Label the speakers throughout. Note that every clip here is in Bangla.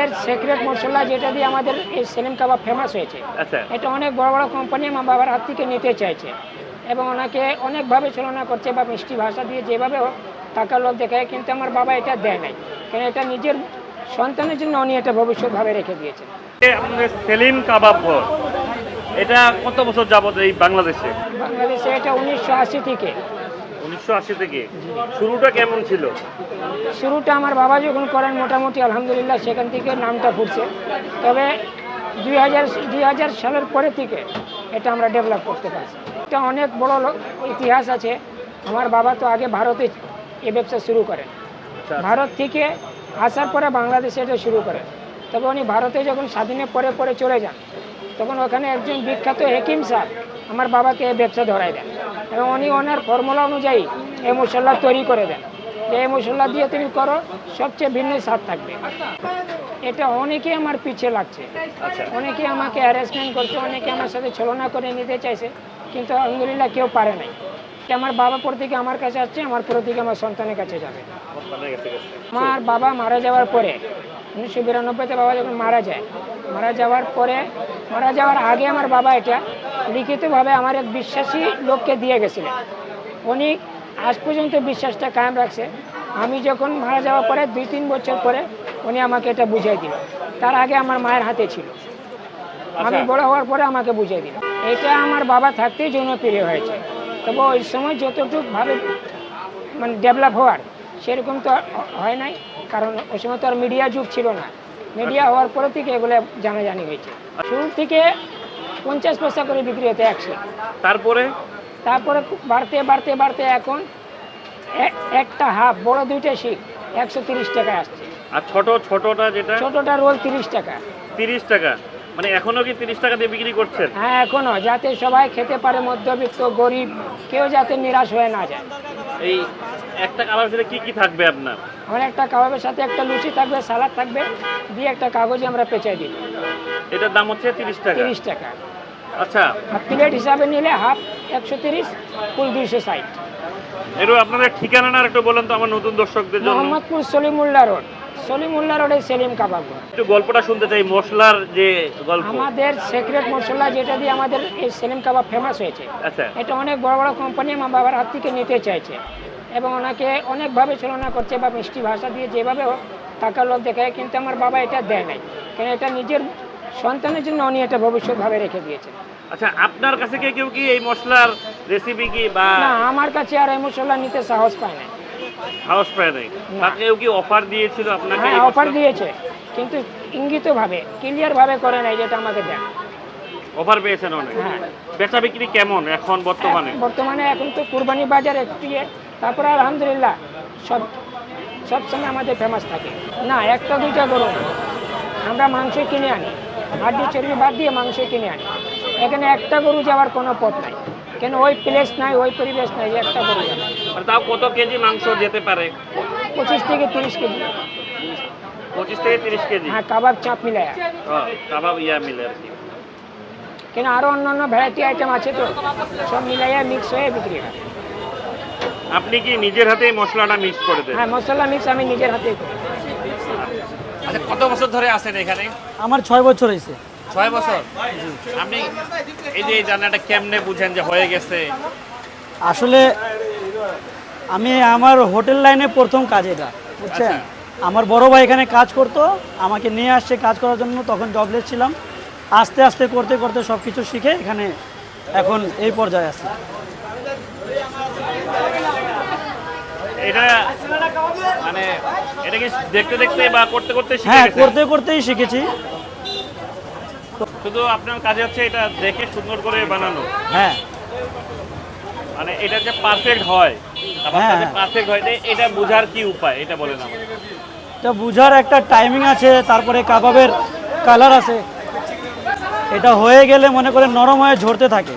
Speaker 1: এর সিক্রেট মশলা যেটা দিয়ে আমাদের এই সেলিম কাবাব ফেমাস হয়েছে।
Speaker 2: আচ্ছা।
Speaker 1: এটা অনেক বড় বড় কোম্পানি আমার বাবার হাত থেকে নিতে চাইছে। এবং ওনাকে অনেকভাবে ছলনা করছে বা মিষ্টি ভাষা দিয়ে যেভাবে টাকা লোক দেখায় কিন্তু আমার বাবা এটা দেয় নাই। কারণ এটা নিজের সন্তানের জন্য উনি এটা ভবিষ্যৎভাবে রেখে দিয়েছেন।
Speaker 2: সেলিম কাবাব ঘর এটা কত বছর যাবত এই বাংলাদেশে?
Speaker 1: বাংলাদেশে এটা উনিশশো আশি থেকে।
Speaker 2: উনিশশো আশি থেকে। শুরুটা কেমন ছিল?
Speaker 1: শুরুটা আমার বাবা যখন করেন মোটামুটি আলহামদুলিল্লাহ সেখান থেকে নামটা ফুটছে। তবে দুই হাজার দুই হাজার সালের পরে থেকে এটা আমরা ডেভেলপ করতে পারছি। এটা অনেক বড় ইতিহাস আছে। আমার বাবা তো আগে ভারতে এ ব্যবসা শুরু করেন।
Speaker 2: আচ্ছা।
Speaker 1: ভারত থেকে আসার পরে বাংলাদেশে এটা শুরু করেন। তবে উনি ভারতে যখন স্বাধীনের পরে পরে চলে যান তখন ওখানে একজন বিখ্যাত হেকিম স্যার আমার বাবাকে এই ব্যবসা ধরাই দেন এবং উনি ওনার ফর্মুলা অনুযায়ী এই মশলা তৈরি করে দেন। এই মশলা দিয়ে তুমি করো সবচেয়ে ভিন্ন স্বাদ থাকবে। এটা অনেকে আমার পিছিয়ে লাগছে।
Speaker 2: আচ্ছা।
Speaker 1: অনেকে আমাকে হ্যারাসমেন্ট করছে অনেকে আমার সাথে ছলনা করে নিতে চাইছে কিন্তু আলহামদুলিল্লাহ কেউ পারে নাই। আমার বাবা পর থেকে আমার কাছে আসছে আমার পর থেকে আমার সন্তানের কাছে যাবে। আমার বাবা মারা যাওয়ার পরে উনিশশো বিরানব্বইতে বাবা যখন মারা যায় মারা যাওয়ার পরে মারা যাওয়ার আগে আমার বাবা এটা লিখিতভাবে আমার এক বিশ্বাসী লোককে দিয়ে গেছিলেন। উনি আজ পর্যন্ত বিশ্বাসটা কায়েম রাখছে। আমি যখন মারা যাওয়ার পরে দুই তিন বছর পরে উনি আমাকে এটা বুঝিয়ে দিল তার আগে আমার মায়ের হাতে ছিল। আমি
Speaker 2: আচ্ছা।
Speaker 1: বড় হওয়ার পরে আমাকে বুঝিয়ে দিল এটা আমার বাবা থাকতেই জনপ্রিয় হয়েছে। তবে ওই সময় যতটুকু ভাবে মানে ডেভেলপ হওয়ার সেরকম তো হয় নাই। কারণ ওই সময় তো আর মিডিয়া যুগ ছিল না। মিডিয়া হওয়ার পরে থেকে এগুলো জানাজানি হয়েছে। শুরু থেকে পঞ্চাশ পয়সা করে বিক্রি হতো একশো।
Speaker 2: তারপরে?
Speaker 1: তারপরে বাড়তে বাড়তে বাড়তে এখন একটা হাফ বড় দুইটা শিখ একশো তিরিশ টাকা আসছে।
Speaker 2: আর ছোট ছোটটা যেটা?
Speaker 1: ছোটটা রোল তিরিশ টাকা।
Speaker 2: তিরিশ টাকা। মানে এখনও কি তিরিশ টাকা দিয়ে বিক্রি করছেন?
Speaker 1: হ্যাঁ এখনও। যাতে সবাই খেতে পারে মধ্যবিত্ত গরিব কেউ যাতে নিরাশ হয়ে না যায়।
Speaker 2: এই একটা কালার সাথে কি কি থাকবে আপনার?
Speaker 1: আমার একটা কাবাবের সাথে একটা লুচি থাকবে সালাদ থাকবে দিয়ে একটা কাগজে আমরা পেঁচাই দিই।
Speaker 2: এটার দাম হচ্ছে তিরিশ টাকা।
Speaker 1: তিরিশ টাকা।
Speaker 2: আচ্ছা।
Speaker 1: হাফ প্লেট হিসাবে নিলে হাফ একশো তিরিশ ফুল দুইশো ষাট।
Speaker 2: এরও আপনাদের ঠিকানাটা একটু বলেন তো আমার নতুন দর্শকদের জন্য।
Speaker 1: মোহাম্মদপুর সলিমুল্লাহ রোড। সলিমুল্লাহ রোডে সেলিম কাবাব।
Speaker 2: একটু গল্পটা শুনতে চাই মশলার যে গল্প।
Speaker 1: আমাদের সিক্রেট মশলা যেটা দিয়ে আমাদের এই সেলিম কাবাব ফেমাস হয়েছে
Speaker 2: আচ্ছা।
Speaker 1: এটা অনেক বড় বড় কোম্পানি আমার বাবার হাত থেকে নিতে চাইছে এবং ওনাকে অনেকভাবে ছলনা করছে বা মিষ্টি ভাষা দিয়ে যেভাবে টাকা লোক দেখায় কিন্তু আমার বাবা এটা দেয় নাই। কারণ এটা নিজের সন্তানের জন্য উনি এটা ভবিষ্যৎভাবে রেখে দিয়েছেন।
Speaker 2: আচ্ছা আপনার কাছে কেউ কি এই মশলার রেসিপি কি বা
Speaker 1: না আমার কাছে আর এই মশলা নিতে সাহস পায় না
Speaker 2: হাউস তাকে কি অফার দিয়েছিল আপনাকে
Speaker 1: হ্যাঁ অফার দিয়েছে। কিন্তু ইঙ্গিতভাবে ক্লিয়ারভাবে করে নাই যেটা আমাকে দেন
Speaker 2: অফার পেয়েছেন অনেক।
Speaker 1: হ্যাঁ।
Speaker 2: বেচা বিক্রি কেমন এখন বর্তমানে?
Speaker 1: বর্তমানে এখন তো কুরবানি বাজার একটু তারপরে আলহামদুলিল্লাহ সব সব সময় আমাদের ফেমাস থাকে। না একটা দুইটা গরু আমরা মাংস কিনে আনি। হাড্ডি চর্বি বাদ দিয়ে মাংস কিনে আনি। এখানে একটা গরু যাওয়ার কোনো পথ নাই। কেন ওই প্লেস নাই ওই পরিবেশ নাই যে একটা গরু যাবে।
Speaker 2: তাও কত কেজি মাংস যেতে পারে?
Speaker 1: পঁচিশ থেকে তিরিশ কেজি।
Speaker 2: পঁচিশ থেকে তিরিশ কেজি?
Speaker 1: হ্যাঁ কাবাব চাপ মিলায়।
Speaker 2: ও, কাবাব ইয়া মিলে আর কি।
Speaker 1: কেন আরও অন্যান্য ভ্যারাইটি আইটেম আছে তো সব মিলাইয়া মিক্স হয়ে বিক্রি হয়।
Speaker 2: আপনি কি নিজের হাতে মশলাটা মিক্স করে দেন?
Speaker 1: হ্যাঁ মশলা মিক্স আমি নিজের হাতে করি।
Speaker 2: আচ্ছা কত বছর ধরে আছেন এখানে?
Speaker 3: আমার ছয় বছর হয়েছে।
Speaker 2: ছয় বছর? আপনি এই যে এই জানাটা কেমনে বুঝেন যে হয়ে গেছে?
Speaker 3: আসলে আমি আমার হোটেল লাইনে প্রথম কাজ এটা বুঝছেন? আমার বড় ভাই এখানে কাজ করতো আমাকে নিয়ে আসছে কাজ করার জন্য তখন জবলেস ছিলাম। আস্তে আস্তে করতে করতে সব কিছু শিখে এখানে এখন এই পর্যায়ে আছি।
Speaker 2: এটা মানে এটা কি দেখতে দেখতে বা করতে করতে
Speaker 3: হ্যাঁ করতে করতেই শিখেছি।
Speaker 2: শুধু আপনার কাজে হচ্ছে এটা দেখে সুন্দর করে বানানো?
Speaker 3: হ্যাঁ।
Speaker 2: মানে এটা যে পারফেক্ট হয়। পারফেক্ট হয়। এটা- এটা বোঝার কি উপায়? এটা বলেন আমাকে।
Speaker 3: এটা বুঝার একটা টাইমিং আছে তারপরে কাবাবের কালার আছে। এটা হয়ে গেলে মনে করে নরম হয়ে ঝরতে থাকে।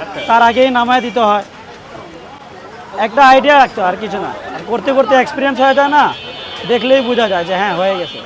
Speaker 2: আচ্ছা।
Speaker 3: তার আগেই নামায় দিতে হয়। একটা আইডিয়া রাখতে আর কিছু না। করতে করতে এক্সপিরিয়েন্স হয়ে যায় না দেখলেই বোঝা যায় যে হ্যাঁ হয়ে গেছে।